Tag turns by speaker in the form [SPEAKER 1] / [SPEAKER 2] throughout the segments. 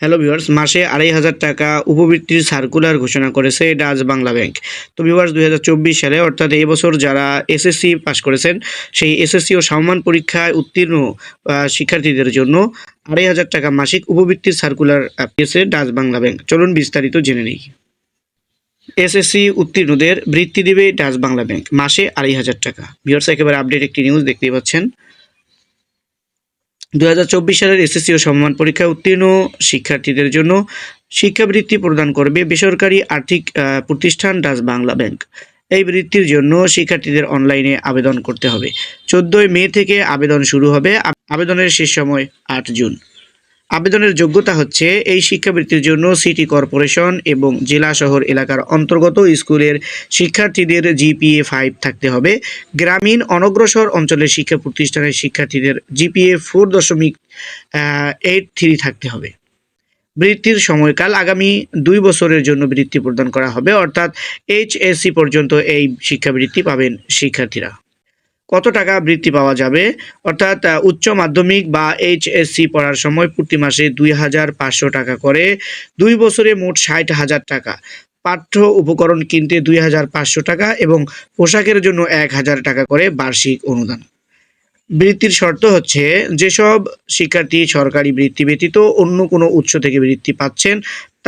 [SPEAKER 1] Hello viewers মাসে আড়াই হাজার টাকা উপবৃত্তির সার্কুলার ঘোষণা করেছে ডাচ বাংলা ব্যাংক তো ভিউয়ার্স দুই হাজার চব্বিশ সালে অর্থাৎ এই বছর যারা এসএসসি পাশ করেছেন, সেই এসএসসি ও সমমান পরীক্ষায় উত্তীর্ণ শিক্ষার্থীদের জন্য আড়াই হাজার টাকা মাসিক উপবৃত্তির সার্কুলার পেয়েছে ডাচ বাংলা ব্যাংক চলুন বিস্তারিত জেনে নিই। এসএসসি উত্তীর্ণদের বৃত্তি দেবে ডাচ বাংলা ব্যাংক মাসে আড়াই হাজার টাকা। ভিউয়ার্স একেবারে আপডেট একটি নিউজ দেখতেই পাচ্ছেন। চব্বিশ সালের এসএসসি ও সম্মান পরীক্ষা উত্তীর্ণ শিক্ষার্থীদের জন্য শিক্ষাবৃত্তি প্রদান করবে বেসরকারি আর্থিক প্রতিষ্ঠান ডাচ বাংলা ব্যাংক। এই বৃত্তির জন্য শিক্ষার্থীদের অনলাইনে আবেদন করতে হবে। চোদ্দই মে থেকে আবেদন শুরু হবে। আবেদনের শেষ সময় আট জুন। আবেদনের যোগ্যতা হচ্ছে এই শিক্ষাবৃত্তির জন্য সিটি কর্পোরেশন এবং জেলা শহর এলাকার অন্তর্গত স্কুলের শিক্ষার্থীদের জিপিএ ফাইভ থাকতে হবে। গ্রামীণ অনগ্রসর অঞ্চলের শিক্ষা প্রতিষ্ঠানের শিক্ষার্থীদের জিপিএ ফোর দশমিক এইট থ্রি থাকতে হবে। বৃত্তির সময়কাল আগামী দুই বছরের জন্য বৃত্তি প্রদান করা হবে, অর্থাৎ এইচএসসি পর্যন্ত এই শিক্ষাবৃত্তি পাবেন শিক্ষার্থীরা। কত টাকা বৃত্তি পাওয়া যাবে? অর্থাৎ উচ্চ মাধ্যমিক বা এইচএসসি পড়ার সময় প্রতি মাসে দুই হাজার পাঁচশো টাকা করে। দুই বছরে মোট ষাট হাজার টাকা। পাঠ্য উপকরণ কিনতে দুই হাজার পাঁচশো টাকা এবং পোশাকের জন্য এক হাজার টাকা করে বার্ষিক অনুদান। বৃত্তির শর্ত হচ্ছে, যেসব শিক্ষার্থী সরকারি বৃত্তি ব্যতীত অন্য কোনো উৎস থেকে বৃত্তি পাচ্ছেন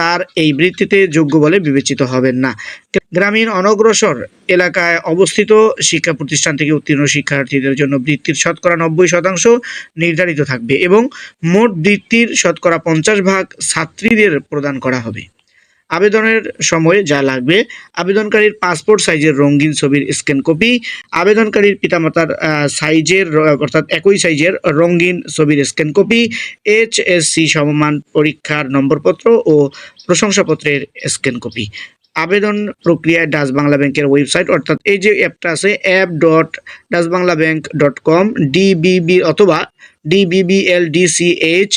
[SPEAKER 1] তার এই বৃত্তিতে যোগ্য বলে বিবেচিত হবেন না। গ্রামীণ অনগ্রসর এলাকায় অবস্থিত শিক্ষা প্রতিষ্ঠান থেকে উত্তীর্ণ শিক্ষার্থীদের জন্য বৃত্তির শতকরা নব্বই শতাংশ নির্ধারিত থাকবে এবং মোট বৃত্তির শতকরা পঞ্চাশ ভাগ ছাত্রীদের প্রদান করা হবে। আবেদনের সময় যা লাগবে, আবেদনকারীর পাসপোর্ট সাইজের রঙিন ছবির স্ক্যান কপি আবেদনকারীর পিতামাতার সাইজের অর্থাৎ একই সাইজের রঙিন ছবির স্ক্যান কপি এইচএসসি সমমান পরীক্ষার নম্বরপত্র ও প্রশংসাপত্রের স্ক্যান কপি আবেদন প্রক্রিয়ায় ডাচ বাংলা ব্যাংকের ওয়েবসাইট, অর্থাৎ এই যে অ্যাপটা আছে app dot Dutch Bangla bank dot com DBB অথবা ডিবিবিএল ডিসিএইচ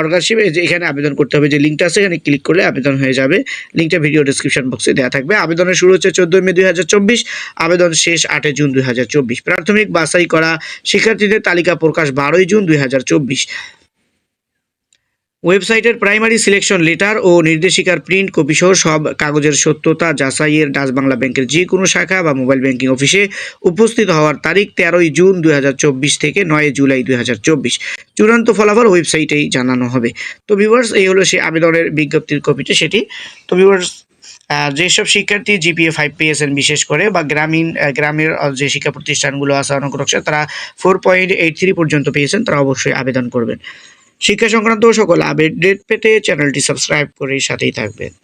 [SPEAKER 1] অর্গানশিপ এখানে আবেদন করতে হবে, যে লিঙ্কটা আছে, এখানে ক্লিক করলে আবেদন হয়ে যাবে। লিঙ্কটা ভিডিও ডিসক্রিপশন বক্সে দেওয়া থাকবে। আবেদনের শুরু হচ্ছে চোদ্দোই মে দুই হাজার চব্বিশ, আবেদন শেষ আটই জুন দুই হাজার চব্বিশ। প্রাথমিক বাছাই করা শিক্ষার্থীদের তালিকা প্রকাশ বারোই জুন দুই হাজার চব্বিশ। ওয়েবসাইটের প্রাইমারি সিলেকশন লেটার ও নির্দেশিকার প্রিন্ট কপি সহ সব কাগজের সত্যতা যাচাইয়ের ডাচ বাংলা ব্যাংকের যে কোনো শাখা বা মোবাইল ব্যাংকিং অফিসে উপস্থিত হওয়ার তারিখ তেরোই জুন দুই হাজার চব্বিশ থেকে নয় জুলাই দুই হাজার চব্বিশ। চূড়ান্ত ফলাফল ওয়েবসাইটেই জানানো হবে। তো ভিউয়ার্স এই হলো সেই আবেদনের বিজ্ঞপ্তির কপিটা সেটি। তো ভিউয়ার্স যেসব শিক্ষার্থী জিপিএ ফাইভ পেয়েছেন বিশেষ করে বা গ্রামীণ গ্রামের যে শিক্ষা প্রতিষ্ঠানগুলো আছে অনগ্রসর তারা ফোর পয়েন্ট এইট থ্রি পর্যন্ত পেয়েছেন, তারা অবশ্যই আবেদন করবেন। শিক্ষা সংক্রান্ত সকল আপডেট পেতে চ্যানেলটি সাবস্ক্রাইব করে সাথেই থাকবেন।